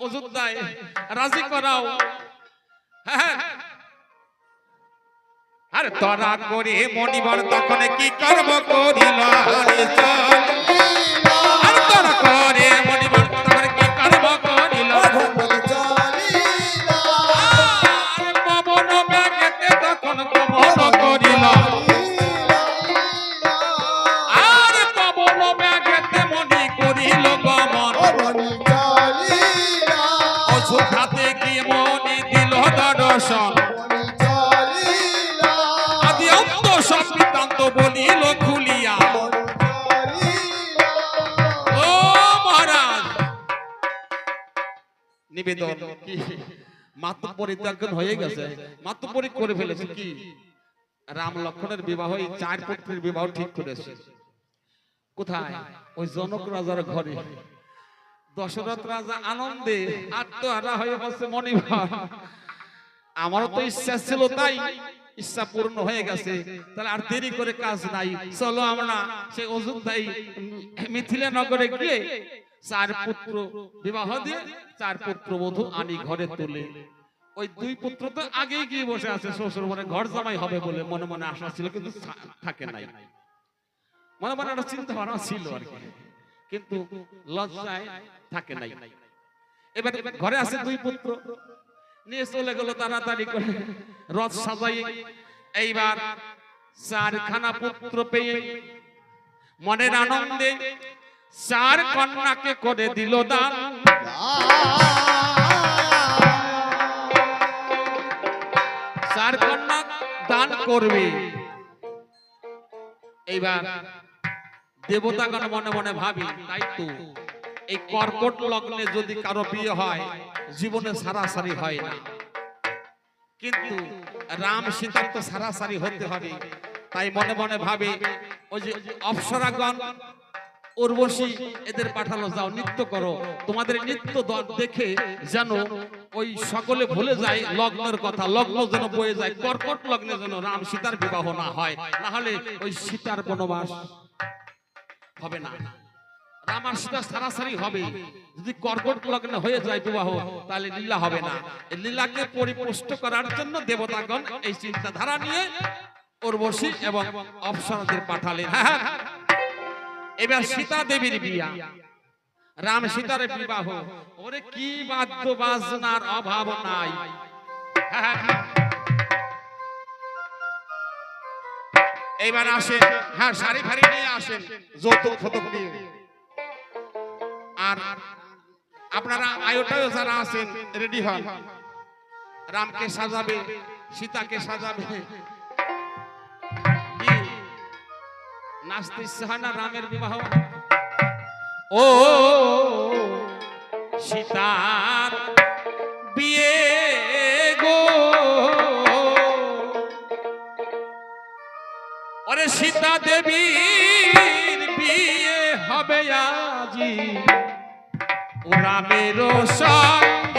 অযোধ্যায় রাজি করাও। হ্যাঁ হ্যাঁ। আরে তরা করে মনিবার তখন কি কর্ম করিল? নিবেদন কি? মাত্র পরিত্যাগন হয়ে গেছে। মাত্র পরি করে ফেলেছে কি? রাম লক্ষণের বিবাহ চার পুত্রের বিবাহ ঠিক করেছে কোথায়? ওই জনক রাজার ঘরে। দশরথ রাজা আনন্দে আত্মহারা হয়ে বসে মনিভার আমারও তো ইচ্ছা ছিল তাই। ইচ্ছা পূর্ণ হয়ে গেছে। তাহলে আর দেরি করে কাজ নাই। চলো আমরা সে অযোধ্যায় মিথিলা নগরে গিয়ে চার পুত্র বিবাহ দিয়ে চার পুত্র বধূ আনি ঘরে তুলে। ওই দুই পুত্র তো আগেই গিয়ে বসে আছে, শ্বশুর মনে ঘর জামাই হবে বলে মনে মনে আশা ছিল, কিন্তু থাকে নাই। মনে মনে একটা চিন্তা ভাবনা ছিল আর কি। কিন্তু লজ্জায় থাকে নাই। এবার ঘরে আছে দুই পুত্র, নিয়ে চলে গেল তাড়াতাড়ি করে রথ সাজাই। এইবার চারখানা পুত্র পেয়ে মনের আনন্দে চার কন্যাকে করে দিল দান। চার কন্যা দান করবে। এইবার দেবতাগণ মনে মনে ভাবি, তাই তো, এই কর্কট লগ্নে যদি কারও বিয়ে হয়, জীবনে সারাসারি হয় না। কিন্তু রাম সীতার তো সারাসারি হতে হবে। তাই মনে মনে ভাবে, ওই যে অপ্সরাগণ উর্বশী এদের পাঠালো, যাও নৃত্য করো। তোমাদের নৃত্য দেখে যেন ওই সকলে ভুলে যায় লগ্নের কথা, লগ্ন যেন বয়ে যায়, কর্কট লগ্নে যেন রাম সীতার বিবাহ না হয়, না হলে ওই সীতার বনবাস হবে না। রাম আর সীতা সারাসারি হবে। যদি কর্কট লগ্নে হয়ে যায় বিবাহ, তাহলে লীলা হবে না। লীলাকে পরিপুষ্ট করার জন্য দেবতাগণ এই চিন্তাধারা নিয়ে উর্বশী এবং অপ্সরাদের পাঠালেন। হ্যাঁ হ্যাঁ। এবার সীতা দেবীর বিয়া। রাম সীতার বিবাহ। ওরে কি বাদ্য বাজনার অভাব নাই। এইবার আসেন। হ্যাঁ শাড়ি ফাড়ি নিয়ে আসেন। যৌতুক ফতক নিয়ে আর আপনারা আয়োটায় যারা আছেন, রেডি হন। রামকে সাজাবে, সীতাকে সাজাবে। নাচতে ইচ্ছে হয় না রামের বিবাহ। ও সীতার বিয়ে গো। ওরে সীতা দেবীর বিয়ে হবে আজি। ও রামের সঙ্গে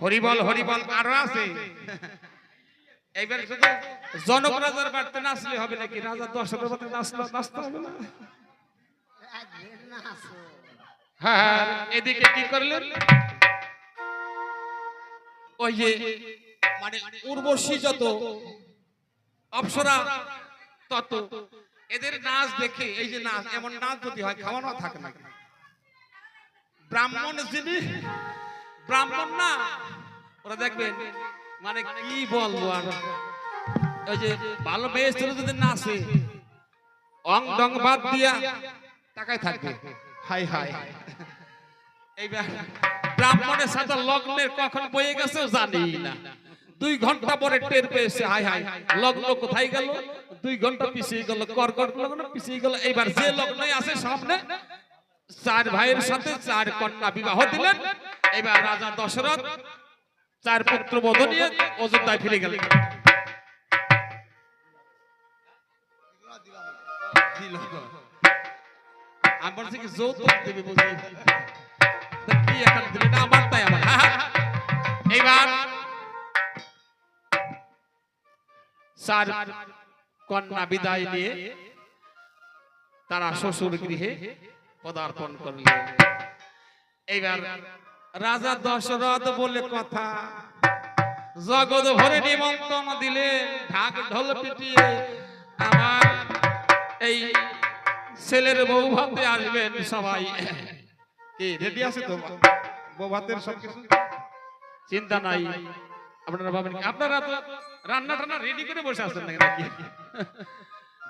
হরিবল হরিবল আরও আছে। এইবার শুধু জনক রাজার নাচলে হবে নাকি? নাচলে নাচতে হবে না? হ্যাঁ হ্যাঁ, এদিকে কি করলেন? ওই যে মানে উর্বশী যত অপসরা তত এদের নাচ দেখে এই যে নাচ এমন নাচ যদি হয় খাওয়ানো থাকে না ব্রাহ্মণ যিনি ব্রাহ্মণ না? ওরা দেখবেন মানে কি বলব আর? ওই যে ভালো বেশ ছিল যদি নাচে অং ডং বাদ দিয়া টাকায় থাকবে। হাই হাই। এইবার ব্রাহ্মণের সাথে লগ্নের কখন বয়ে গেছে জানি না। দুই ঘণ্টা পরে টের পেয়েছে হাই হাই। লগ্ন কোথায় গেল? দুই ঘণ্টা পিছিয়ে গেল কর কর লগ্ন পিছিয়ে গেল। এইবার যে লগ্ন আছে সামনে চার ভাইয়ের সাথে চার কন্যা বিবাহ দিলেন। এবার রাজা দশরথ চার পুত্র বধ নিয়ে অযোধ্যায় ফিরে গেলেন। তারা শ্বশুর গৃহে পদার্পণ করলেন। এইবার রাজা দশরথ বলে কথা জগৎ ভরে নিমন্ত্রণ দিলেন ঢাক ঢোল পিটিয়ে আমার এই ছেলের বউ ভাতে আসবেন সবাই। কি রেডি আছে তো? বউ ভাতের সবকিছু চিন্তা নাই। আপনারা ভাবেন কি? আপনারা তো রান্না টান্না রেডি করে বসে আছেন নাকি?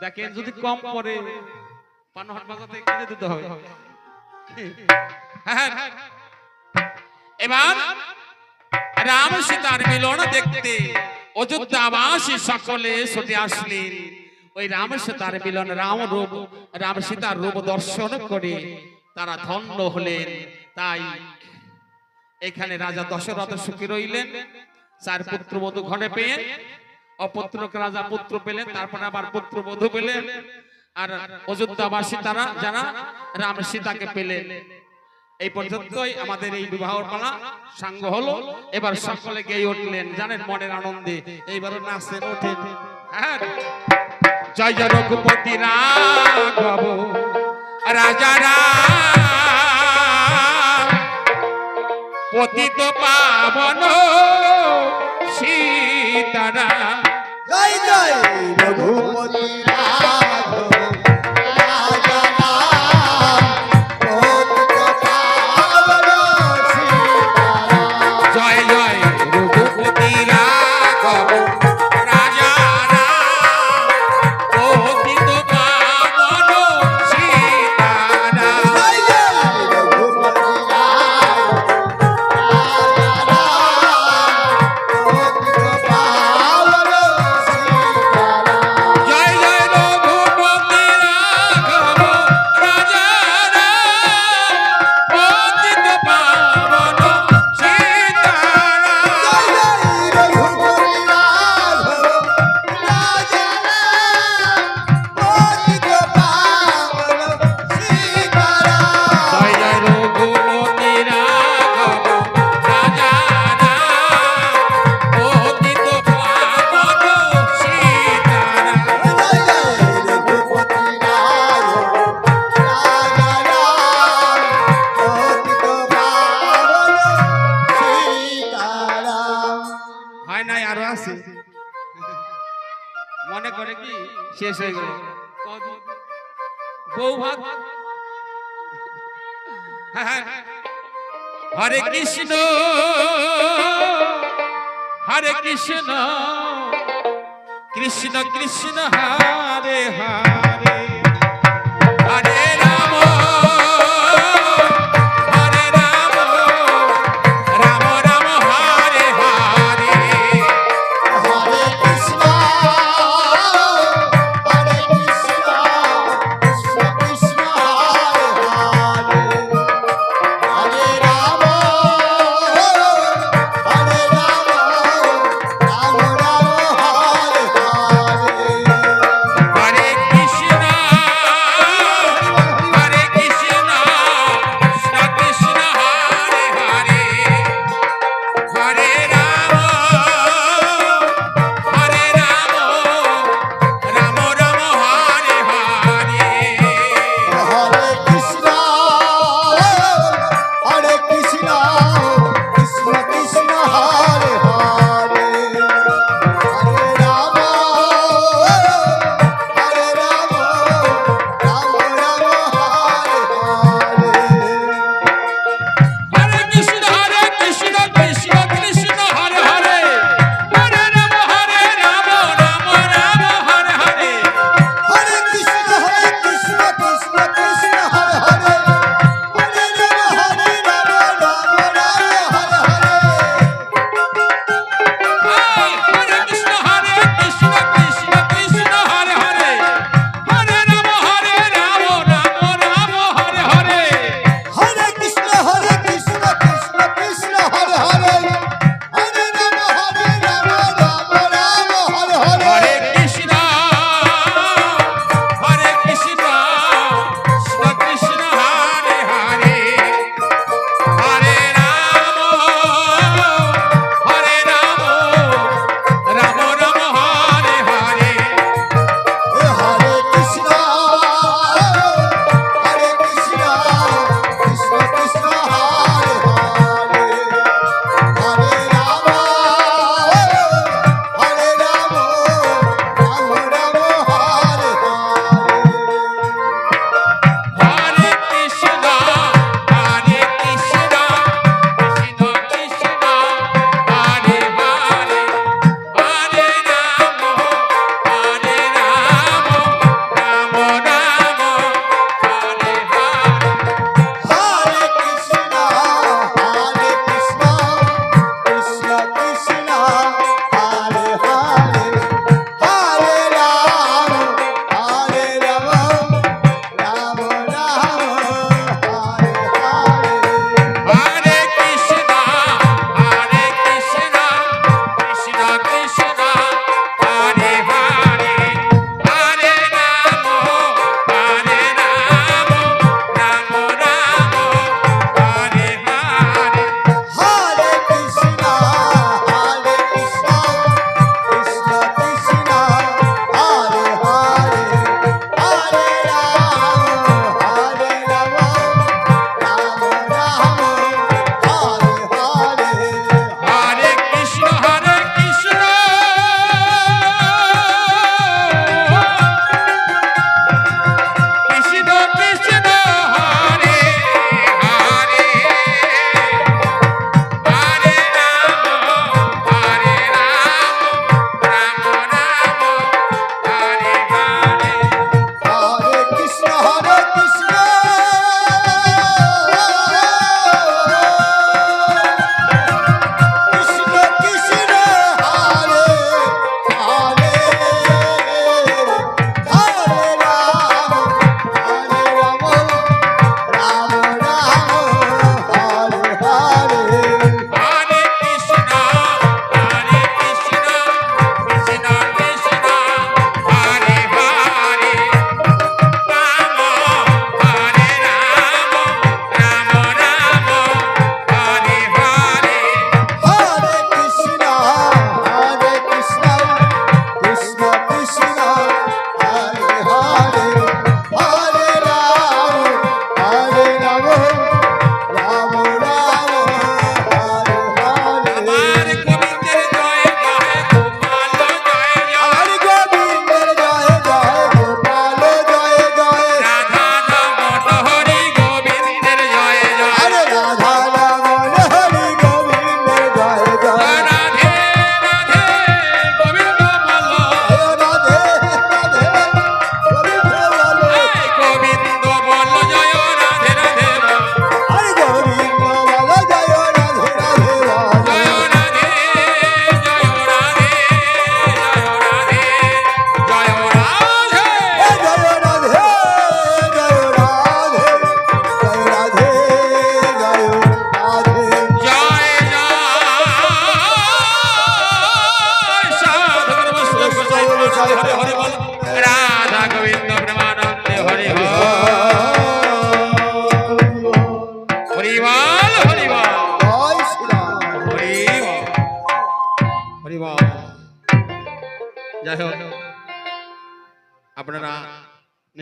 দেখেন যদি কম পড়ে পানোহাট বাজার থেকে কিনে দিতে হবে। হ্যাঁ, হ্যাঁ। এবার রাম সীতার মিলন দেখতে অযোধ্যাবাসী সকলে ছুটে আসলেন। ওই রাম সীতার মিলন রাম রূপ রাম সীতার রূপ দর্শন করে তারা ধন্য হলেন। তাই এখানে রাজা দশরথ সুখী রইলেন। চার পুত্র বধূ ঘরে পেয়ে অপুত্রক রাজা পুত্র পেলেন তারপরে আবার পুত্র বধূ পেলেন। আর অযোধ্যাবাসী তারা যারা, রাম সীতাকে পেলেন এই পর্যন্তই আমাদের এই বিবাহ পালা। সাঙ্গ হলো, এবার সকলে গেয়ে উঠলেন, জানেন মনের আনন্দে। এইবার নাচেন ওঠেন। হ্যাঁ। জয় জয় রঘুপতি রাঘব, রাজা রাম। পতিত পাবন সীতারাম। জয় জয়। আরও আছে। মনে করে কি? শেষ হয়ে গেল। বউ ভাত হ্যাঁ, হ্যাঁ। হরে কৃষ্ণ। হরে কৃষ্ণ। কৃষ্ণ। কৃষ্ণ হরে হরে হরে।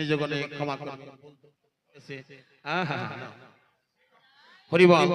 নিজগণে ক্ষমা করবে হরিবল।